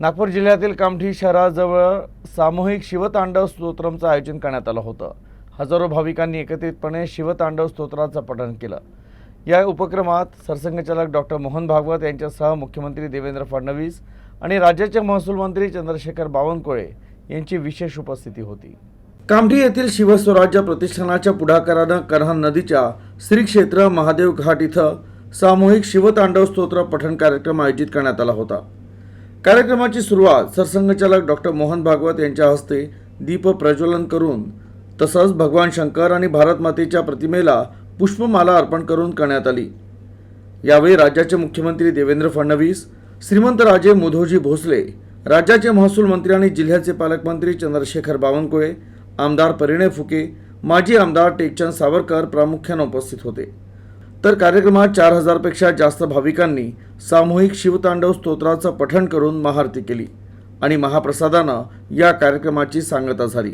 नागपूर जिल्ह्यातील कामठी शहराजवळ सामूहिक शिवतांडव स्तोत्रमचं आयोजन करण्यात आलं होतं. हजारो भाविकांनी एकत्रितपणे शिवतांडव स्तोत्राचं पठण केलं. या उपक्रमात सरसंघचालक डॉक्टर मोहन भागवत यांच्यासह मुख्यमंत्री देवेंद्र फडणवीस आणि राज्याचे महसूल मंत्री चंद्रशेखर बावनकुळे यांची विशेष उपस्थिती होती. कामठी येथील शिवस्वराज्य प्रतिष्ठानाच्या पुढाकारानं करहन नदीच्या श्री क्षेत्र महादेव घाट इथं सामूहिक शिवतांडव स्तोत्र पठण कार्यक्रम आयोजित करण्यात आला होता. कार्यक्रमाची सुरुवात सरसंघचालक डॉक्टर मोहन भागवत यांच्या हस्ते दीप प्रज्वलन करून तसंच भगवान शंकर आणि भारतमातेच्या प्रतिमेला पुष्पमाला अर्पण करून करण्यात आली. यावेळी राज्याचे मुख्यमंत्री देवेंद्र फडणवीस श्रीमंत राजे मुधोजी भोसले राज्याचे महसूल मंत्री आणि जिल्ह्याचे पालकमंत्री चंद्रशेखर बावनकुळे आमदार परिणय फुके माजी आमदार टेकचंद सावरकर प्रामुख्याने उपस्थित होते. तर कार्यक्रमात चार हजारपेक्षा जास्त भाविकांनी सामूहिक शिवतांडव स्तोत्राचं पठण करून महाआरती केली आणि महाप्रसादानं या कार्यक्रमाची सांगता झाली.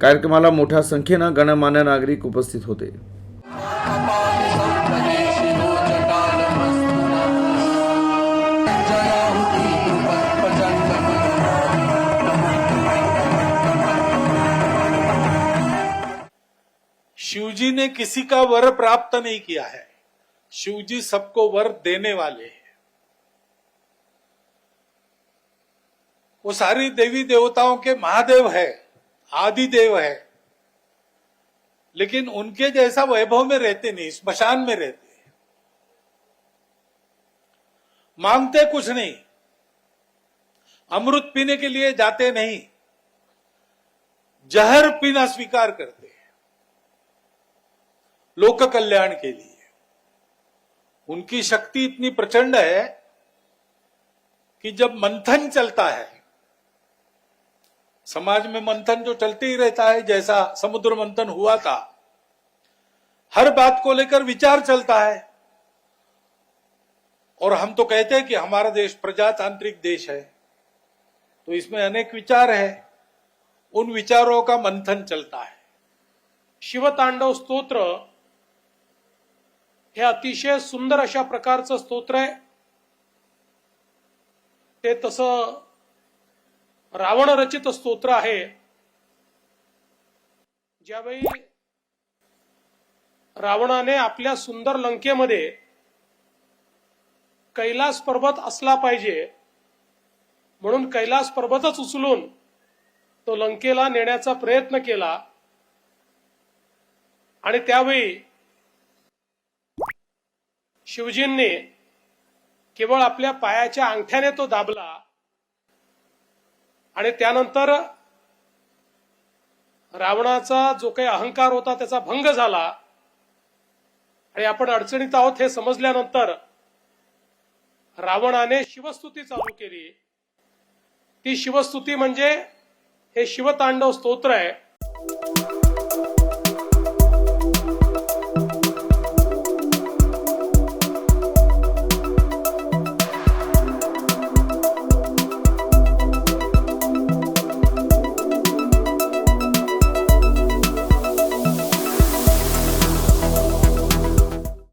कार्यक्रमाला मोठ्या संख्येनं गणमान्य नागरिक उपस्थित होते. शिवजी ने किसी का वर प्राप्त नहीं किया है। शिवजी सबको वर देने वाले हैं। वो सारी देवी देवताओं के महादेव है आदि देव है। लेकिन उनके जैसा वैभव में रहते नहीं, स्मशान में रहते मांगते कुछ नहीं। अमृत पीने के लिए जाते नहीं। जहर पीना स्वीकार करते लोक कल्याण के लिए। उनकी शक्ति इतनी प्रचंड है कि जब मंथन चलता है, समाज में मंथन जो चलते ही रहता है, जैसा समुद्र मंथन हुआ था, हर बात को लेकर विचार चलता है। और हम तो कहते हैं कि हमारा देश प्रजातांत्रिक देश है तो इसमें अनेक विचार है। उन विचारों का मंथन चलता है। शिवतांडव स्तोत्र हे अतिशय सुंदर अशा प्रकारचं स्तोत्र आहे. ते तसं रावण रचित स्तोत्र आहे. ज्यावेळी रावणाने आपल्या सुंदर लंकेमध्ये कैलास पर्वत असला पाहिजे म्हणून कैलास पर्वतच उचलून तो लंकेला नेण्याचा प्रयत्न केला. आणि त्यावेळी शिवजींनी केवळ आपल्या पायाच्या अंगठ्याने तो दाबला आणि त्यानंतर रावणाचा जो काही अहंकार होता त्याचा भंग झाला. आणि आपण अडचणीत आहोत हे समजल्यानंतर रावणाने शिवस्तुती चालू केली. ती शिवस्तुती म्हणजे हे शिवतांडव स्तोत्र आहे.